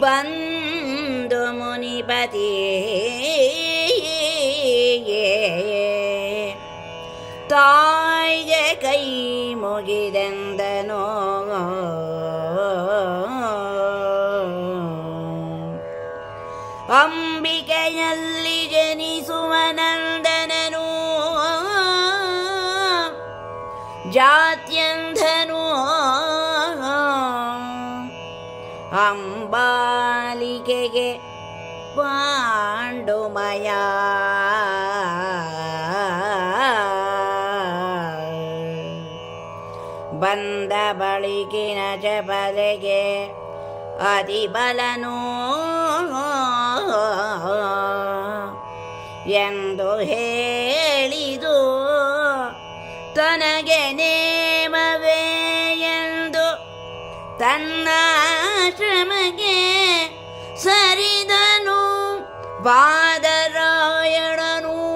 ಬಂದು ಮುನಿಪತಿ ತಾಯಿಗೆ ಕೈ ಮುಗಿದೆಂದನೋ. ಅಂಬಿಕೆಯಲ್ಲಿ ಅಂಬಾಲಿಕೆಗೆ ಪಾಂಡುಮಯ. ಬಂದ ಬಳಿಕಿನ ಜಪದೆಗೆ ಅತಿಬಲನು ಎಂದು ಹೇಳಿದು ತನಗೆ ನೇಮವೇ ಎಂದು ತನ್ನಾಶ್ರಮಗೆ ಸರಿದನು. ಬಾದರಾಯಣನು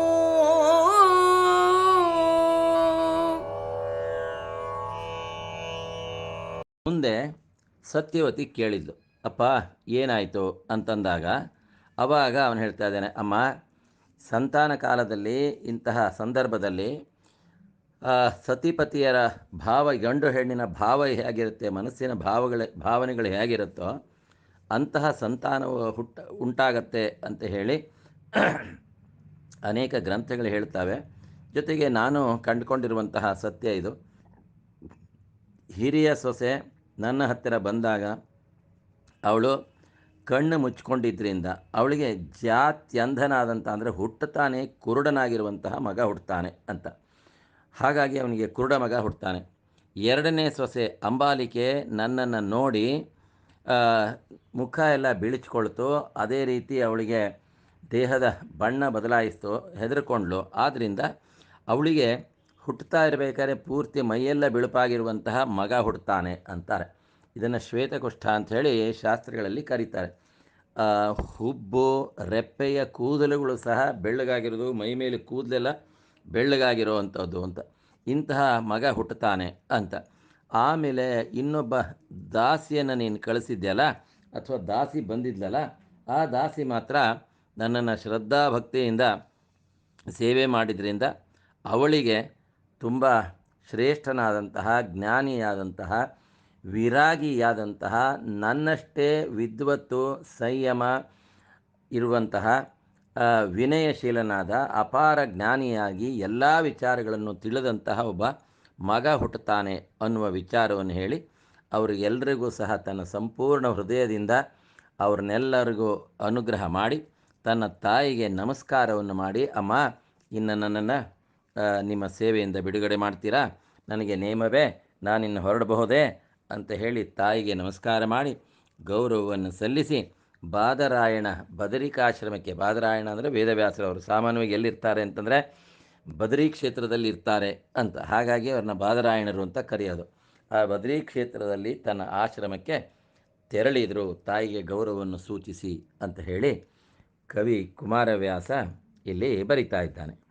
ಮುಂದೆ ಸತ್ಯವತಿ ಕೇಳಿದ್ಲು. ಅಪ್ಪ, ಏನಾಯಿತು? ಅಂತಂದಾಗ, ಅವಾಗ ಅವನು ಹೇಳ್ತಾ ಇದ್ದಾನೆ, ಅಮ್ಮ, ಸಂತಾನ ಕಾಲದಲ್ಲಿ, ಇಂತಹ ಸಂದರ್ಭದಲ್ಲಿ ಸತಿಪತಿಯರ ಭಾವ, ಗಂಡು ಹೆಣ್ಣಿನ ಭಾವ ಹೇಗಿರುತ್ತೆ, ಮನಸ್ಸಿನ ಭಾವಗಳ, ಭಾವನೆಗಳು ಹೇಗಿರುತ್ತೋ ಅಂತಹ ಸಂತಾನವು ಹುಟ್ಟ, ಉಂಟಾಗತ್ತೆ ಅಂತ ಹೇಳಿ ಅನೇಕ ಗ್ರಂಥಗಳು ಹೇಳ್ತವೆ. ಜೊತೆಗೆ ನಾನು ಕಂಡುಕೊಂಡಿರುವಂತಹ ಸತ್ಯ ಇದು. ಹಿರಿಯ ಸೊಸೆ ನನ್ನ ಹತ್ತಿರ ಬಂದಾಗ ಅವಳು ಕಣ್ಣು ಮುಚ್ಕೊಂಡಿದ್ದರಿಂದ ಅವಳಿಗೆ ಜಾತ್ಯಂಧನಾದಂಥ ಅಂದರೆ ಹುಟ್ಟುತ್ತಾನೆ, ಕುರುಡನಾಗಿರುವಂತಹ ಮಗ ಹುಟ್ಟುತ್ತಾನೆ ಅಂತ. ಹಾಗಾಗಿ ಅವನಿಗೆ ಕುರುಡ ಮಗ ಹುಟ್ಟುತ್ತಾನೆ ಎರಡನೇ ಸೊಸೆ ಅಂಬಾಲಿಕೆ ನನ್ನನ್ನು ನೋಡಿ ಮುಖ ಎಲ್ಲ ಬಿಳಿಚ್ಕೊಳ್ತು. ಅದೇ ರೀತಿ ಅವಳಿಗೆ ದೇಹದ ಬಣ್ಣ ಬದಲಾಯಿಸ್ತು, ಹೆದರ್ಕೊಂಡ್ಲು. ಆದ್ದರಿಂದ ಅವಳಿಗೆ ಹುಟ್ಟುತ್ತಾ ಇರಬೇಕಾದ್ರೆ ಪೂರ್ತಿ ಮೈಯೆಲ್ಲ ಬಿಳುಪಾಗಿರುವಂತಹ ಮಗ ಹುಡ್ತಾನೆ ಅಂತಾರೆ. ಇದನ್ನು ಶ್ವೇತಕುಷ್ಠ ಅಂಥೇಳಿ ಶಾಸ್ತ್ರಗಳಲ್ಲಿ ಕರೀತಾರೆ. ಹುಬ್ಬು, ರೆಪ್ಪೆಯ ಕೂದಲುಗಳು ಸಹ ಬೆಳ್ಳಗಾಗಿರೋದು, ಮೈ ಮೇಲೆ ಕೂದಲೆಲ್ಲ ಬೆಳ್ಳಗಾಗಿರೋ ಅಂಥದ್ದು ಅಂತ. ಇಂತಹ ಮಗ ಹುಟ್ಟುತ್ತಾನೆ ಅಂತ. ಆಮೇಲೆ ಇನ್ನೊಬ್ಬ ದಾಸಿಯನ್ನು ನೀನು ಕಳಿಸಿದ್ಯಲ್ಲ, ಅಥವಾ ದಾಸಿ ಬಂದಿದ್ಲಲ್ಲ, ಆ ದಾಸಿ ಮಾತ್ರ ನನ್ನನ್ನು ಶ್ರದ್ಧಾಭಕ್ತಿಯಿಂದ ಸೇವೆ ಮಾಡಿದ್ರಿಂದ ಅವಳಿಗೆ ತುಂಬ ಶ್ರೇಷ್ಠನಾದಂತಹ, ಜ್ಞಾನಿಯಾದಂತಹ, ವಿರಾಗಿಯಾದಂತಹ, ನನ್ನಷ್ಟೇ ವಿದ್ವತ್ತು ಸಂಯಮ ಇರುವಂತಹ ವಿನಯಶೀಲನಾದ ಅಪಾರ ಜ್ಞಾನಿಯಾಗಿ ಎಲ್ಲ ವಿಚಾರಗಳನ್ನು ತಿಳಿದಂತಹ ಒಬ್ಬ ಮಗ ಹುಟ್ಟುತ್ತಾನೆ ಅನ್ನುವ ವಿಚಾರವನ್ನು ಹೇಳಿ ಅವರಿಗೆಲ್ಲರಿಗೂ ಸಹ ತನ್ನ ಸಂಪೂರ್ಣ ಹೃದಯದಿಂದ ಅವ್ರನ್ನೆಲ್ಲರಿಗೂ ಅನುಗ್ರಹ ಮಾಡಿ ತನ್ನ ತಾಯಿಗೆ ನಮಸ್ಕಾರವನ್ನು ಮಾಡಿ, ಅಮ್ಮ, ಇನ್ನು ನನ್ನನ್ನು ನಿಮ್ಮ ಸೇವೆಯಿಂದ ಬಿಡುಗಡೆ ಮಾಡ್ತೀರಾ? ನನಗೆ ನೇಮವೇ, ನಾನಿನ್ನು ಹೊರಡಬಹುದೇ? ಅಂತ ಹೇಳಿ ತಾಯಿಗೆ ನಮಸ್ಕಾರ ಮಾಡಿ ಗೌರವವನ್ನು ಸಲ್ಲಿಸಿ ಬಾದರಾಯಣ, ಬದರಿಕಾಶ್ರಮಕ್ಕೆ. ಬಾದರಾಯಣ ಅಂದರೆ ವೇದವ್ಯಾಸರವರು ಸಾಮಾನ್ಯವಾಗಿ ಎಲ್ಲಿರ್ತಾರೆ ಅಂತಂದರೆ ಬದರಿ ಕ್ಷೇತ್ರದಲ್ಲಿ ಇರ್ತಾರೆ ಅಂತ. ಹಾಗಾಗಿ ಅವ್ರನ್ನ ಬಾದರಾಯಣರು ಅಂತ ಕರೆಯೋದು. ಆ ಬದರಿ ಕ್ಷೇತ್ರದಲ್ಲಿ ತನ್ನ ಆಶ್ರಮಕ್ಕೆ ತೆರಳಿದರು. ತಾಯಿಗೆ ಗೌರವವನ್ನು ಸೂಚಿಸಿ ಅಂತ ಹೇಳಿ ಕವಿ ಕುಮಾರವ್ಯಾಸ ಇಲ್ಲಿ ಬರಿತಾ ಇದ್ದಾನೆ.